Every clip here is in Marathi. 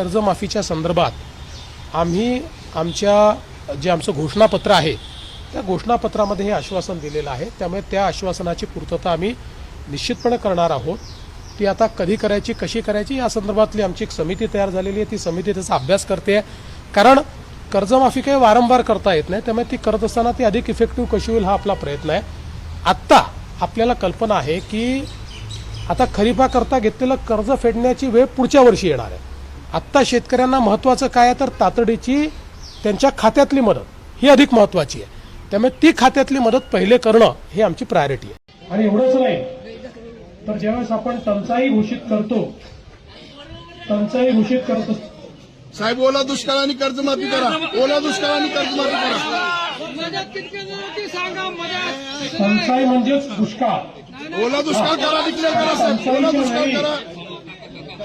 कर्जमाफीच्या संदर्भात आम्ही आमच्या जे आमचं घोषणापत्र आहे त्या घोषणापत्रामध्ये हे आश्वासन दिलेलं आहे. त्यामुळे त्या आश्वासनाची पूर्तता आम्ही निश्चितपणे करणार आहोत. ती आता कधी करायची कशी करायची या संदर्भातली आमची एक समिती तयार झालेली आहे. ती समिती त्याचा अभ्यास करते. कारण कर्जमाफी काही वारंवार करता येत नाही त्यामुळे ती करत असताना ती अधिक इफेक्टिव्ह कशी होईल हा आपला प्रयत्न आहे. आत्ता आपल्याला कल्पना आहे की आता खरीपाकरता घेतलेलं कर्ज फेडण्याची वेळ पुढच्या वर्षी येणार आहे. आत्ता शेतकऱ्यांना महत्त्वाचं काय आहे तर तातडीची त्यांच्या खात्यातली मदत. ही अधिक महत्त्वाची आहे. त्यामुळे ती खात्यातली मदत पहिले करणं ही आमची प्रायोरिटी आहे. आणि एवढंच नाही तर ज्यावेळेस आपण टंचाई घोषित करतो टंचाई घोषित करतो साहेब ओला दुष्काळ आणि कर्जमाफी करा. ओला दुष्काळ आणि कर्जमाफी करा. टंचाई म्हणजेच दुष्काळ. ओला दुष्काळ करा डिक्लेअर करा साहेब. ओला दुष्काळ करा.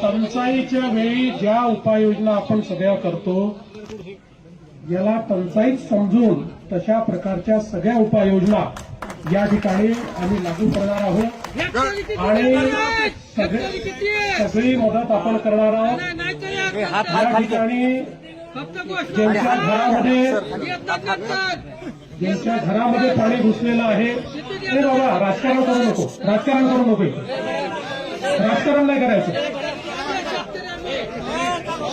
टंचाईच्या वेळी ज्या उपाययोजना आपण सगळ्या करतो याला टंचाईत समजून तशा प्रकारच्या सगळ्या उपाययोजना या ठिकाणी आम्ही लागू करणार आहोत. आणि सगळे- सगळी मदत आपण करणार आहोत. या ठिकाणी ज्यांच्या घरामध्ये ज्यांच्या घरामध्ये पाणी घुसलेलं आहे ते बाबा राजकारण करू नको. राजकारण करू नको. राजकारण नाही करायचं.